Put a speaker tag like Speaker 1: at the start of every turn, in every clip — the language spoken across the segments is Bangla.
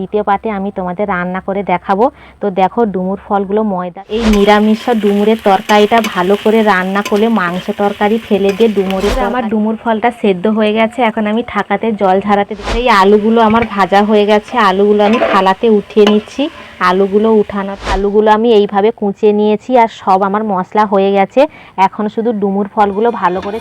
Speaker 1: দ্বিতীয় পার্টে আমি তোমাদের রান্না করে দেখাবো। তো দেখো ডুমুর ফলগুলো ময়দা। এই নিরামিষ ডুমুরের তরকারিটা ভালো করে রান্না করলে মাংস তরকারি ফেলে দিয়ে ডুমুরের আমার ডুমুর ফলটা সেদ্ধ হয়ে গেছে। এখন আমি ঠাকাতে জল ঝরাতে দিচ্ছি। এই আলুগুলো আমার ভাজা হয়ে গেছে। আলুগুলো আমি থালাতে উঠিয়ে নিচ্ছি। আলুগুলো উঠানো আলুগুলো আমি এইভাবে কুচিয়ে নিয়েছি আর সব আমার মশলা হয়ে গেছে। এখন শুধু ডুমুর ফলগুলো ভালো করে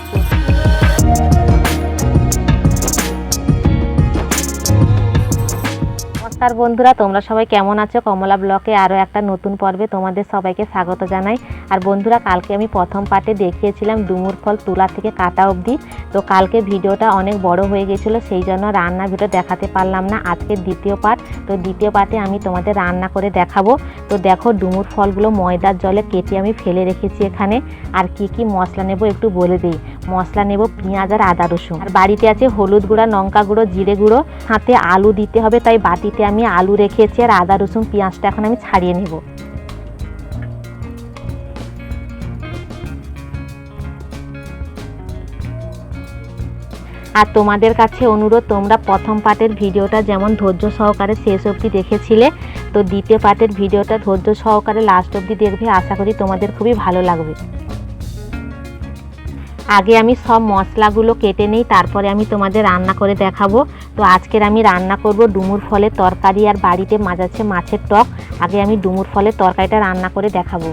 Speaker 1: নমস্কার বন্ধুরা, তোমরা সবাই কেমন আছো? কমলা ব্লকে আরও একটা নতুন পর্বে তোমাদের সবাইকে স্বাগত জানাই। আর বন্ধুরা, কালকে আমি প্রথম পার্টে দেখিয়েছিলাম ডুমুর ফল তোলা থেকে কাটা অবধি। তো কালকে ভিডিওটা অনেক বড় হয়ে গেছিল, সেই জন্য রান্না ভিডিও দেখাতে পারলাম না। আজকে দ্বিতীয় পার্ট, তো দ্বিতীয় পার্টে আমি তোমাদের রান্না করে দেখাবো। তো দেখো, ডুমুর ফলগুলো ময়দার জলে কেটে আমি ফেলে রেখেছি এখানে। আর কি কি মশলা নেব একটু বলে দিই। মশলা নেব পেঁয়াজ আর আদা রসুন। আর বাড়িতে আছে হলুদ গুঁড়া, লঙ্কা গুঁড়ো, জিরে গুঁড়ো। হাতে আলু দিতে হবে, তাই বাটিতে আমি আলু রেখেছি আর আদা রসুন পেঁয়াজটা এখন আমি ছাড়িয়ে নেব। আর তোমাদের কাছে অনুরোধ, তোমরা প্রথম পার্টের ভিডিওটা যেমন ধৈর্য সহকারে শেষ অবধি দেখেছিলে, তো দ্বিতীয় পার্টের ভিডিওটা ধৈর্য সহকারে লাস্ট অবধি দেখবে, আশা করি তোমাদের খুবই ভালো লাগবে। আগে আমি সব মশলাগুলো কেটে নেই, তারপরে আমি তোমাদের রান্না করে দেখাবো। তো আজকের আমি রান্না করব ডুমুর ফলের তরকারি, আর বাড়িতে মাজাচ্ছে মাছের টক। আগে আমি ডুমুর ফলের তরকারিটা রান্না করে দেখাবো।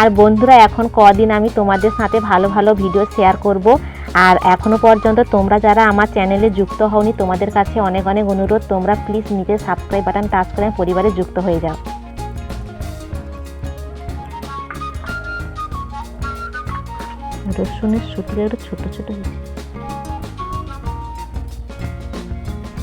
Speaker 1: আর বন্ধুরা, এখন কদিন আমি তোমাদের সাথে ভালো ভালো ভিডিও শেয়ার করব। আর এখনও পর্যন্ত তোমরা যারা আমার চ্যানেলে যুক্ত হওনি, তোমাদের কাছে অনেক অনেক অনুরোধ। তোমরা প্লিজ নিজের সাবস্ক্রাইব বাটন টাচ করে পরিবারে যুক্ত হয়ে যাও। রসুনের শুকিয়ে একটু ছোটো ছোটো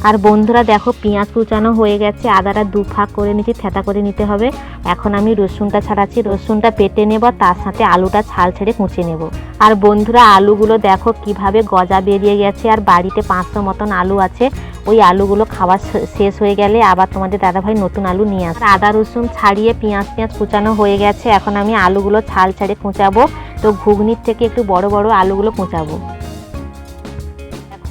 Speaker 1: আর বন্ধুরা দেখো, পেঁয়াজ কুচানো হয়ে গেছে। আদাটা দু ফাঁক করে নিচ্ছি থেতা করে নিতে হবে। এখন আমি রসুনটা ছাড়াচ্ছি, রসুনটা পেটে নেব, তার সাথে আলুটা ছাল ছেড়ে কুচে নেব। আর বন্ধুরা, আলুগুলো দেখো কীভাবে গজা বেরিয়ে গেছে, আর বাড়িতে পাঁচশো মতন আলু আছে। ওই আলুগুলো খাওয়া শেষ হয়ে গেলে আবার তোমাদের দাদাভাই নতুন আলু নিয়ে আসে আদা, রসুন ছাড়িয়ে পেঁয়াজ পেঁয়াজ কুচানো হয়ে গেছে, এখন আমি আলুগুলো ছাল ছেড়ে কুচাবো। তো ঘুগনির থেকে একটু বড় বড় আলুগুলো কুচাবো।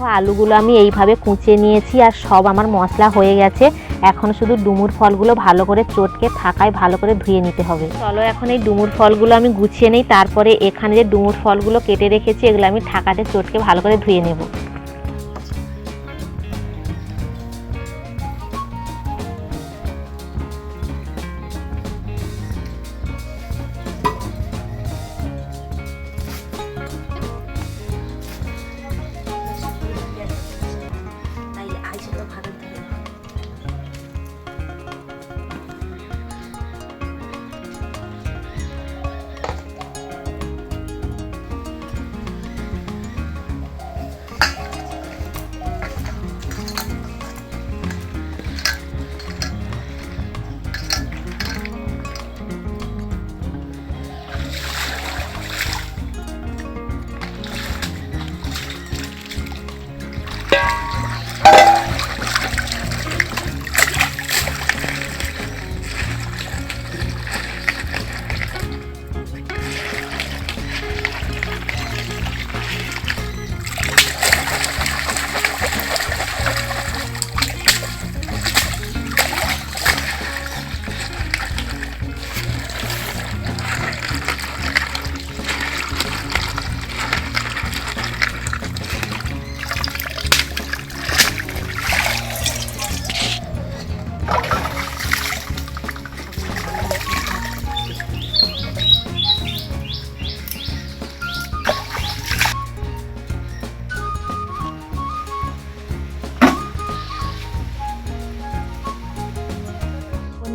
Speaker 1: দেখো, আলুগুলো আমি এইভাবে কুচে নিয়েছি আর সব আমার মশলা হয়ে গেছে। এখন শুধু ডুমুর ফলগুলো ভালো করে চটকে থাকায় ভালো করে ধুয়ে নিতে হবে। চলো, এখন এই ডুমুর ফলগুলো আমি গুছিয়ে নিই। তারপরে এখানে যে ডুমুর ফলগুলো কেটে রেখেছি, এগুলো আমি ঠাকাতে চটকে ভালো করে ধুয়ে নেব।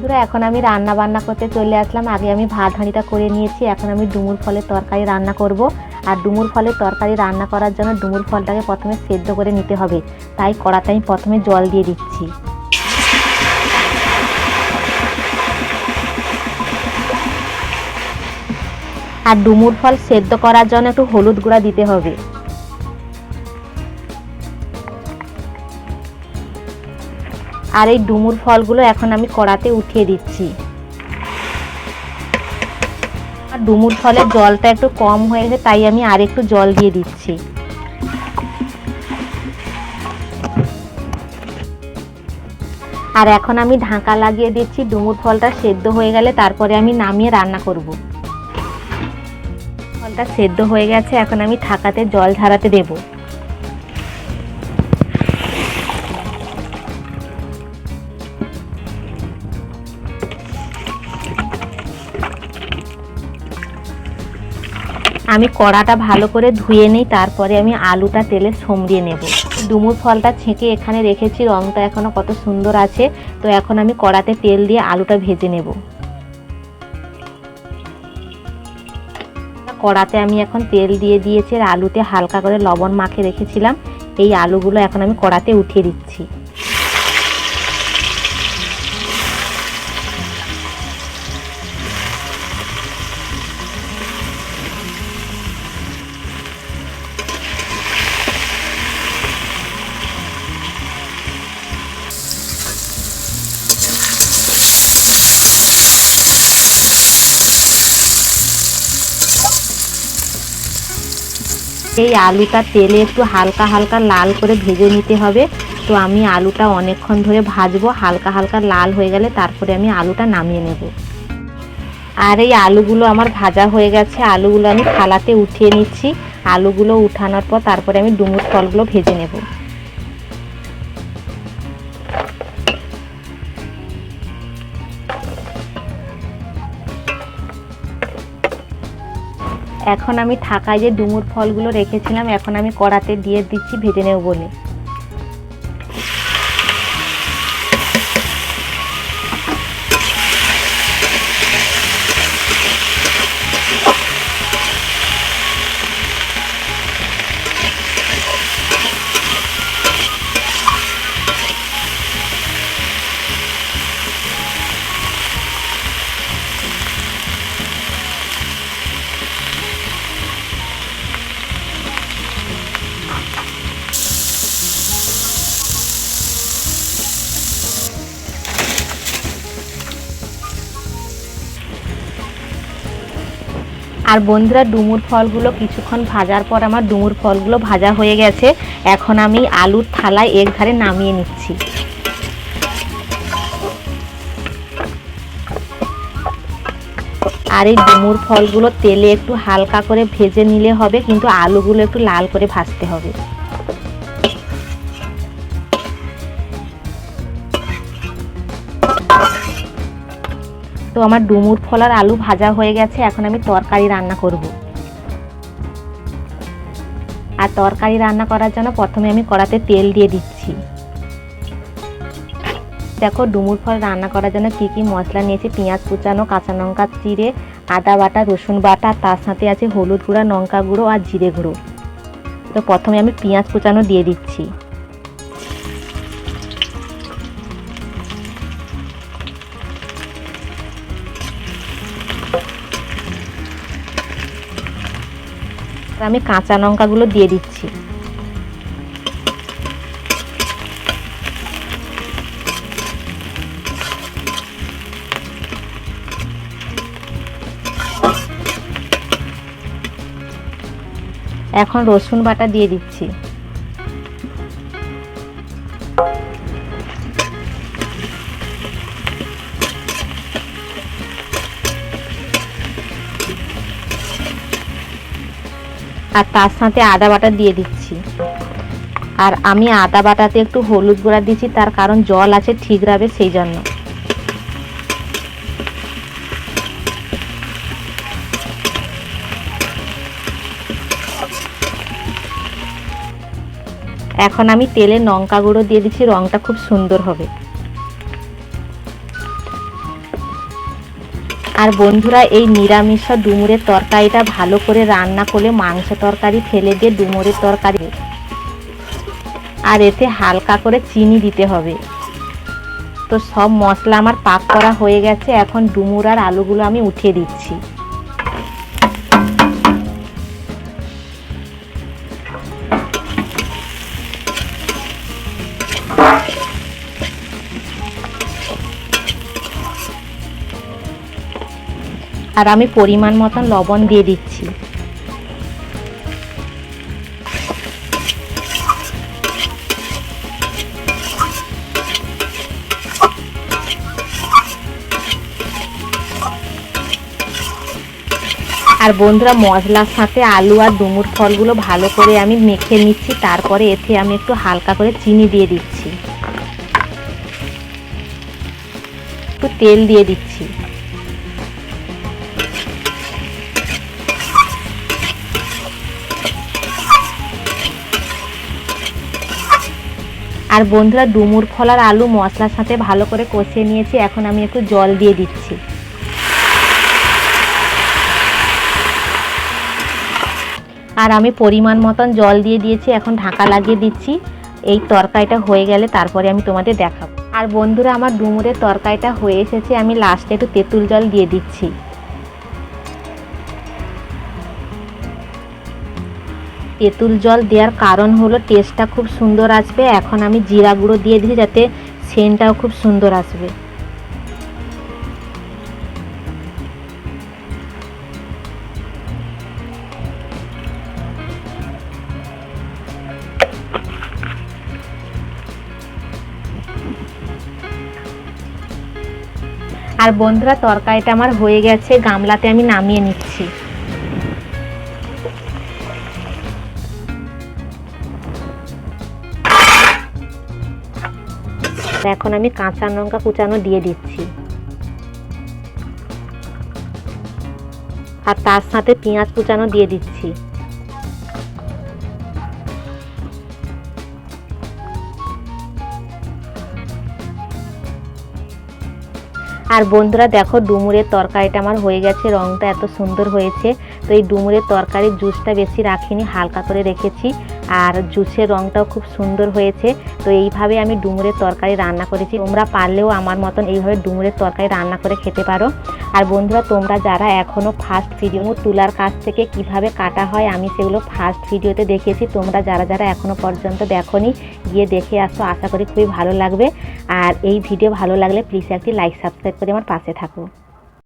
Speaker 1: বন্ধুরা, এখন আমি রান্না বান্না করতে চলে আসলাম। আগে আমি ভাত হাঁড়িটা করে নিয়েছি, এখন আমি ডুমুর ফলের তরকারি রান্না করব। আর ডুমুর ফলের তরকারি রান্না করার জন্য ডুমুর ফলটাকে প্রথমে সেদ্ধ করে নিতে হবে। তাই কড়াতে আমি প্রথমে জল দিয়ে দিচ্ছি। আর ডুমুর ফল সেদ্ধ করার জন্য একটু হলুদ গুঁড়া দিতে হবে। আর এই ডুমুর ফলগুলো এখন আমি কড়াতে উঠিয়ে দিচ্ছি। আর ডুমুর ফলের জলটা একটু কম হয়ে গেছে, তাই আমি আর একটু জল দিয়ে দিচ্ছি। আর এখন আমি ঢাকা লাগিয়ে দিচ্ছি, ডুমুর ফলটা সেদ্ধ হয়ে গেলে তারপরে আমি নামিয়ে রান্না করব। ফলটা সেদ্ধ হয়ে গেছে, এখন আমি ঢাকাতে জল ঝরাতে দেবো। আমি কড়াটা ভালো করে ধুয়ে নিই, তারপরে আমি আলুটা তেলে সমরিয়ে নেব। ডুমুর ফলটা ছেঁকে এখানে রেখেছি রঙটা এখনও কত সুন্দর আছে, তো এখন আমি কড়াতে তেল দিয়ে আলুটা ভেজে নেব। কড়াতে আমি এখন তেল দিয়ে দিয়েছি, আর আলুতে হালকা করে লবণ মাখে রেখেছিলাম, এই আলুগুলো এখন আমি কড়াতে উঠিয়ে দিচ্ছি। এই আলুটা তেলে একটু হালকা হালকা লাল করে ভেজে নিতে হবে। তো আমি আলুটা অনেকক্ষণ ধরে ভাজবো, হালকা হালকা লাল হয়ে গেলে তারপরে আমি আলুটা নামিয়ে নেব। আর এই আলুগুলো আমার ভাজা হয়ে গেছে, আলুগুলো আমি থালাতে উঠিয়ে নিচ্ছি। আলুগুলো উঠানোর পর তারপরে আমি ডুমুর ফলগুলো ভেজে নেব। এখন আমি থাকায় যে ডুমুর ফলগুলো রেখেছিলাম, এখন আমি কড়াতে দিয়ে দিচ্ছি, ভেজে নেব বলে। আর বন্ধুরা, ডুমুর ফলগুলো কিছুক্ষণ ভাজার পর আমার ডুমুর ফলগুলো ভাজা হয়ে গেছে। এখন আমি আলুর থালায় এক ধারে নামিয়ে নিচ্ছি। আর এই ডুমুর ফলগুলো তেলে একটু হালকা করে ভেজে নিলে হবে, কিন্তু আলুগুলো একটু লাল করে ভাজতে হবে। তো আমার ডুমুর ফল আর আলু ভাজা হয়ে গেছে, এখন আমি তরকারি রান্না করব। আর তরকারি রান্না করার জন্য প্রথমে আমি কড়াতে তেল দিয়ে দিচ্ছি। দেখো, ডুমুর ফল রান্না করার জন্য কী কী মশলা নিয়েছি? পেঁয়াজ কুচানো, কাঁচা লঙ্কা চিড়ে, আদা বাটা, রসুন বাটা, তার সাথে আছে হলুদ গুঁড়া, লঙ্কা গুঁড়ো আর জিরে গুঁড়ো। তো প্রথমে আমি পেঁয়াজ কুচানো দিয়ে দিচ্ছি। আমি কাঁচা লঙ্কাগুলো দিয়ে দিচ্ছি। এখন রসুন বাটা দিয়ে দিচ্ছি। আর তার সাথে আদা বাটা দিয়ে দিচ্ছি। আর আমি আদা বাটাতে একটু হলুদ গুঁড়া দিচ্ছি তার কারণ জল আছে, ঠিক রাবে সেই জন্য। এখন আমি তেলে লঙ্কা গুঁড়ো দিয়ে দিচ্ছি রঙটা খুব সুন্দর হবে। আর বন্ধুরা, এই নিরামিষ ডুমুরের তরকারিটা ভালো করে রান্না করে মাংস তরকারি ফেলে দিয়ে ডুমুরের তরকারি। আর এতে হালকা করে চিনি দিতে হবে। তো সব মশলা আমার পাক করা হয়ে গেছে, এখন ডুমুর আর আলুগুলো আমি উঠিয়ে দিচ্ছি। আর আমি পরিমাণ মতন লবণ দিয়ে দিচ্ছি। আর বন্ধুরা, মশলার সাথে আলু আর ডুমুর ফলগুলো ভালো করে আমি মেখে নিচ্ছি, তারপরে এতে আমি একটু হালকা করে চিনি দিয়ে দিচ্ছি। একটু তেল দিয়ে দিচ্ছি। আর বন্ধুরা ডুমুর ফল আর আলু মশলার সাথে ভালো করে কষিয়ে নিয়েছি। এখন আমি একটু জল দিয়ে দিচ্ছি। আর আমি পরিমাণ মতন জল দিয়ে দিয়েছি, এখন ঢাকা লাগিয়ে দিচ্ছি। এই তরকারিটা হয়ে গেলে তারপরে আমি তোমাদের দেখাবো। আর বন্ধুরা, আমার ডুমুরের তরকারিটা হয়ে এসেছে, আমি লাস্টে একটু তেঁতুল জল দিয়ে দিচ্ছি। তেঁতুল জল দেওয়ার কারণ হলো টেস্টটা খুব সুন্দর আসবে। এখন আমি জিরা গুঁড়ো দিয়ে দিচ্ছি যাতে সেন্টটাও খুব সুন্দর আসবে। আর বন্ধুরা, তরকারিটা আমার হয়ে গেছে, গামলাতে আমি নামিয়ে নিচ্ছি। এখন আমি কাঁচা লঙ্কা কুচানো দিয়ে দিচ্ছি। আর তার সাথে পেঁয়াজ কুচানো দিয়ে দিচ্ছি। আর বন্ধুরা দেখো ডুমুরের তরকারিটা আমার হয়ে গেছে রঙটা এত সুন্দর হয়েছে। তো এই ডুমুরের তরকারির জুসটা বেশি রাখিনি, হালকা করে রেখেছি। আর জুসের রঙটাও খুব সুন্দর হয়েছে। তো এইভাবে আমি ডুমুরের তরকারি রান্না করেছি। তোমরা পারলেও আমার মতন এইভাবে ডুমুরের তরকারি রান্না করে খেতে পারো। আর বন্ধুরা, তোমরা যারা এখনও ফার্স্ট ভিডিও তুলার কাছ থেকে কীভাবে কাটা হয়, আমি সেগুলো ফার্স্ট ভিডিওতে দেখিয়েছি তোমরা যারা যারা এখনও পর্যন্ত দেখোনি, গিয়ে দেখে আসো। আশা করি খুবই ভালো লাগবে। আর এই ভিডিও ভালো লাগলে প্লিজ একটি লাইক সাবস্ক্রাইব করে আমার পাশে থাকো।